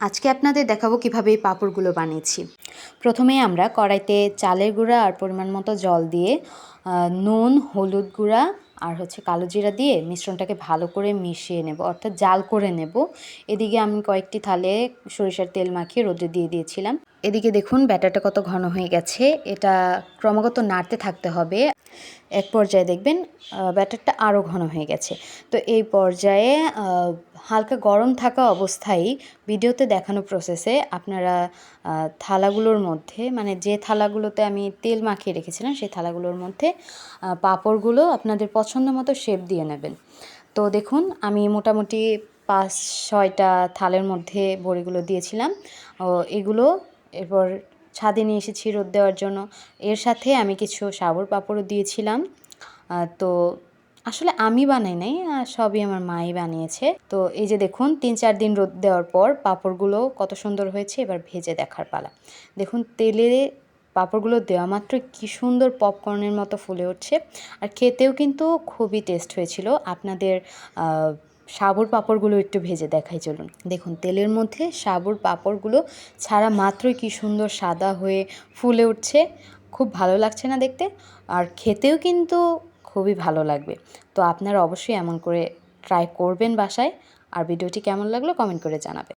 আজকে আপনাদের দেখাবো কীভাবে এই পাঁপড়গুলো বানিয়েছি। প্রথমে আমরা কড়াইতে চালের গুঁড়া আর পরিমাণ মতো জল দিয়ে নুন, হলুদ গুঁড়া আর হচ্ছে কালো জিরা দিয়ে মিশ্রণটাকে ভালো করে মিশিয়ে নেব, অর্থাৎ জাল করে নেব। এদিকে আমি কয়েকটি থালে সরিষার তেল মাখিয়ে রোদে দিয়ে দিয়েছিলাম। এদিকে দেখুন, ব্যাটারটা কত ঘন হয়ে গেছে। এটা ক্রমাগত নাড়তে থাকতে হবে। এক পর্যায়ে দেখবেন ব্যাটারটা আরও ঘন হয়ে গেছে। তো এই পর্যায়ে হালকা গরম থাকা অবস্থায় ভিডিওতে দেখানো প্রসেসে আপনারা থালাগুলোর মধ্যে মানে যে থালাগুলোতে আমি তেল মাখিয়ে রেখেছিলাম, সেই থালাগুলোর মধ্যে পাঁপড়গুলো আপনাদের পছন্দ মতো শেপ দিয়ে নেবেন। তো দেখুন, আমি মোটামুটি পাঁচ, ছয়টা থালের মধ্যে বড়িগুলো দিয়েছিলাম। ও, এগুলো এরপর ছাদে নিয়ে এসেছি রোদ দেওয়ার জন্য। এর সাথে আমি কিছু সাবর পাঁপড়ও দিয়েছিলাম। তো আসলে আমি বানাই নাই সবই আমার মাই বানিয়েছে। তো এই যে দেখুন, তিন, চার দিন রোদ দেওয়ার পর পাঁপড়গুলো কত সুন্দর হয়েছে, এবার ভেজে দেখার পালা। দেখুন, তেলে পাঁপড়গুলো দেওয়া মাত্র কি সুন্দর পপকর্নের মতো ফুলে উঠছে। আর খেতেও কিন্তু খুবই টেস্ট হয়েছিল। আপনাদের সাবুর পাঁপড়গুলো একটু ভেজে দেখাই, চলুন। দেখুন, তেলের মধ্যে সাবুর পাঁপড়গুলো ছাড়া মাত্রই কি সুন্দর সাদা হয়ে ফুলে উঠছে। খুব ভালো লাগছে না দেখতে। আর খেতেও কিন্তু খুবই ভালো লাগবে। তো আপনারা অবশ্যই এমন করে ট্রাই করবেন বাসায়। আর ভিডিওটি কেমন লাগল কমেন্ট করে জানাবেন।